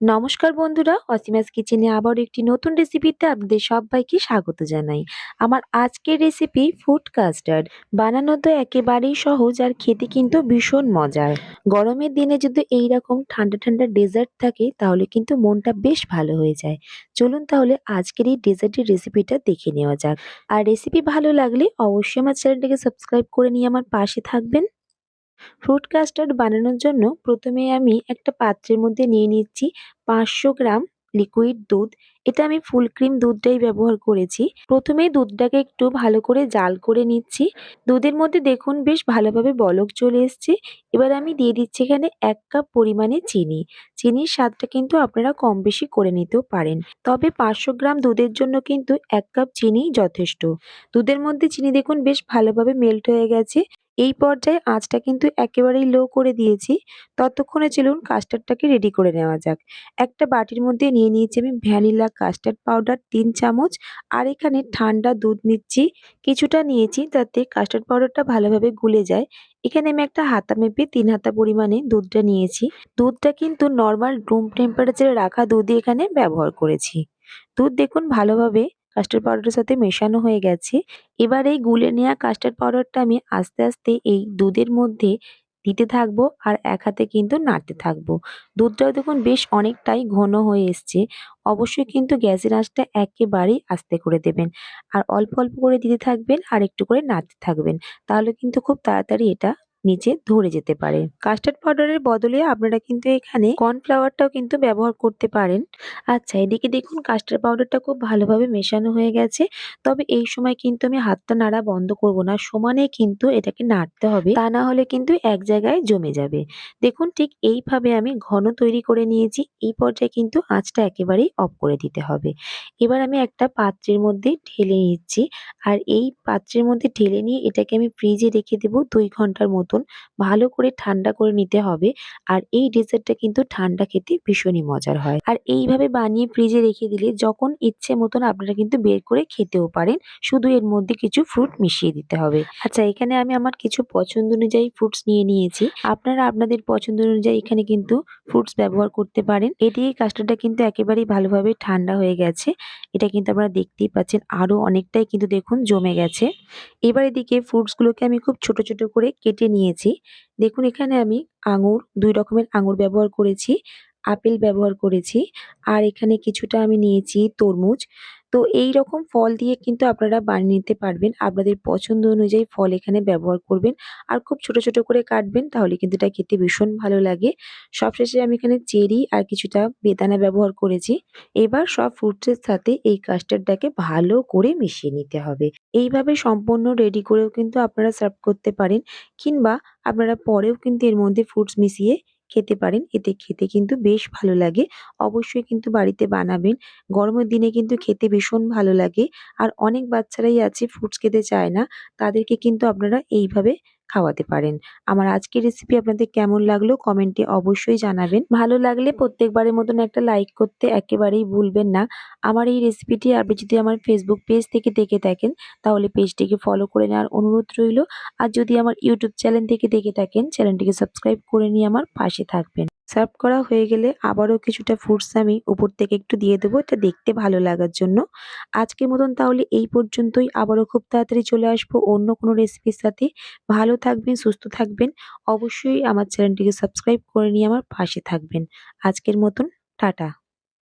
নমস্কার বন্ধুরা, অসীমাস কিচেনে আবার একটি নতুন রেসিপিতে আপনাদের সবাইকে স্বাগত জানাই। আমার আজকের রেসিপি ফুড কাস্টার্ড বানানো তো একেবারেই সহজ আর খেতে কিন্তু ভীষণ মজার। গরমের দিনে যদি এই রকম ঠান্ডা ঠান্ডা ডেজার্ট থাকে, তাহলে কিন্তু মনটা বেশ ভালো হয়ে যায়। চলুন তাহলে আজকের এই ডেজার্টের রেসিপিটা দেখে নেওয়া যাক। আর রেসিপি ভালো লাগলে অবশ্যই আমার চ্যানেলটাকে সাবস্ক্রাইব করে নিয়ে আমার পাশে থাকবেন। ফ্রুট কাস্টার্ড বানানোর জন্য প্রথমে আমি একটা পাত্রের মধ্যে নিয়ে নিচ্ছি পাঁচশো গ্রাম লিকুইড দুধ। এটা আমি ফুল ক্রিম দুধটাই ব্যবহার করেছি। প্রথমে দুধটাকে একটু ভালো করে জাল করে নিচ্ছি। দুধের মধ্যে দেখুন বেশ ভালোভাবে বলক চলে এসছে। এবার আমি দিয়ে দিচ্ছি এখানে এক কাপ পরিমাণে চিনি। চিনির স্বাদটা কিন্তু আপনারা কম বেশি করে নিতেও পারেন। তবে পাঁচশো গ্রাম দুধের জন্য কিন্তু এক কাপ চিনি যথেষ্ট। দুধের মধ্যে চিনি দেখুন বেশ ভালোভাবে মেল্ট হয়ে গেছে। এই পর্যায়ে আঁচটা কিন্তু একেবারেই লো করে দিয়েছি। ততক্ষণে চলুন কাস্টার্ডটাকে রেডি করে নেওয়া যাক। একটা বাটির মধ্যে নিয়ে নিয়েছি আমি ভ্যানিলা কাস্টার্ড পাউডার তিন চামচ, আর এখানে ঠান্ডা দুধ নিচ্ছি। কিছুটা নিয়েছি যাতে কাস্টার্ড পাউডারটা ভালোভাবে গুলে যায়। এখানে আমি একটা হাতা মেপে তিন হাতা পরিমাণে দুধটা নিয়েছি। দুধটা কিন্তু নর্মাল রুম টেম্পারেচারে রাখা দুধই এখানে ব্যবহার করেছি। দুধ দেখুন ভালোভাবে কাস্টার্ড পাউডারের সাথে মেশানো হয়ে গেছে। এবার এই গুলে নেওয়া কাস্টার্ড পাউডারটা আমি আস্তে আস্তে এই দুধের মধ্যে দিতে থাকব আর এক হাতে কিন্তু নাড়তে থাকব। দুধটাও দেখুন বেশ অনেকটাই ঘন হয়ে এসছে। অবশ্যই কিন্তু গ্যাসের আঁচটা একেবারেই আস্তে করে দেবেন। আর অল্প অল্প করে দিতে থাকবেন আর একটু করে নাড়তে থাকবেন। তাহলে কিন্তু খুব তাড়াতাড়ি এটা নিচে ধরে যেতে পারে। কাস্টার্ড পাউডারের বদলে আপনারা কিন্তু এখানে কর্নফ্লাওয়ারটাও কিন্তু ব্যবহার করতে পারেন। আচ্ছা এদিকে দেখুন কাস্টার্ড পাউডারটা খুব ভালোভাবে মেশানো হয়ে গেছে। তবে এই সময় কিন্তু আমি হাতটা নাড়া বন্ধ করব না, সমানে কিন্তু এটাকে নাড়তে হবে। তা না হলে কিন্তু এক জায়গায় জমে যাবে। দেখুন ঠিক এইভাবে আমি ঘন তৈরি করে নিয়েছি। এই পর্যায়ে কিন্তু আঁচটা একেবারেই অফ করে দিতে হবে। এবার আমি একটা পাত্রের মধ্যে ঢেলে নিচ্ছি। আর এই পাত্রের মধ্যে ঢেলে নিয়ে এটাকে আমি ফ্রিজে রেখে দেবো দুই ঘণ্টার মতন ভালো করে ঠান্ডা করে নিতে হবে। আর এই ডেজার্টটা কিন্তু ঠান্ডা খেতে ভীষণই মজার হয়। আর এইভাবে বানিয়ে ফ্রিজে রেখে দিলে যখন ইচ্ছে মতন আপনারা কিন্তু বের করে খেতেও পারেন। শুধু এর মধ্যে কিছু ফ্রুট মিশিয়ে দিতে হবে। আচ্ছা এখানে আমি আমার কিছু পছন্দ অনুযায়ী ফ্রুটস নিয়ে নিয়েছি। আপনারা আপনাদের পছন্দ অনুযায়ী এখানে কিন্তু ফ্রুটস ব্যবহার করতে পারেন। এটি এদিকে কাস্টার্ডটা কিন্তু একেবারেই ভালোভাবে ঠান্ডা হয়ে গেছে। এটা কিন্তু আপনারা দেখতেই পাচ্ছেন আরও অনেকটাই কিন্তু দেখুন জমে গেছে। এবার এদিকে ফ্রুটসগুলোকে আমি খুব ছোট ছোট করে কেটে নিয়েছি। দেখুন, এখানে আমি আঙুর, দুই রকমের আঙুর ব্যবহার করেছি, আপেল ব্যবহার করেছি, আর এখানে কিছুটা আমি নিয়েছি তরমুজ। তো এই রকম ফল দিয়ে কিন্তু আপনারা বানিয়ে নিতে পারবেন। আপনাদের পছন্দ অনুযায়ী ফল এখানে ব্যবহার করবেন। আর খুব ছোট ছোট করে কাটবেন, তাহলে কিন্তু এটা খেতে ভীষণ ভালো লাগে। সবশেষে আমি এখানে চেরি আর কিছুটা বেদানা ব্যবহার করেছি। এবার সব ফ্রুটসের সাথে এই কাস্টার্ডটাকে ভালো করে মিশিয়ে নিতে হবে। এইভাবে সম্পূর্ণ রেডি করেও কিন্তু আপনারা সার্ভ করতে পারেন, কিংবা আপনারা পরেও কিন্তু এর মধ্যে ফ্রুটস মিশিয়ে খেতে পারেন। এতে খেতে কিন্তু বেশ ভালো লাগে। অবশ্যই কিন্তু বাড়িতে বানাবেন। গরমের দিনে কিন্তু খেতে ভীষণ ভালো লাগে। আর অনেক বাচ্চারাই আছে ফ্রুটস খেতে চায় না। তাদেরকে কিন্তু আপনারা এইভাবে খাওয়াতে পারেন। আমার আজকের রেসিপি আপনাদের কেমন লাগল কমেন্টে অবশ্যই জানাবেন। ভালো লাগলে প্রত্যেকবারের মতন একটা লাইক করতে একেবারেই ভুলবেন না। আমার এই রেসিপিটি আপনি যদি আমার ফেসবুক পেজ থেকে দেখে থাকেন, তাহলে পেজটিকে ফলো করে নেওয়ার অনুরোধ রইল। আর যদি আমার ইউটিউব চ্যানেল থেকে দেখে থাকেন চ্যানেলটিকে সাবস্ক্রাইব করে নিয়ে আমার পাশে থাকবেন। সার্ভ করা হয়ে গেলে আবারও কিছুটা ফ্রুটস আমি উপর থেকে একটু দিয়ে দেবো। এটা দেখতে ভালো লাগার জন্য। আজকের মতন তাহলে এই পর্যন্তই। আবারও খুব তাড়াতাড়ি চলে আসব অন্য কোনো রেসিপির সাথে। ভালো থাকবেন, সুস্থ থাকবেন। অবশ্যই আমার চ্যানেলটিকে সাবস্ক্রাইব করে নিয়ে আমার পাশে থাকবেন। আজকের মতন, টাটা।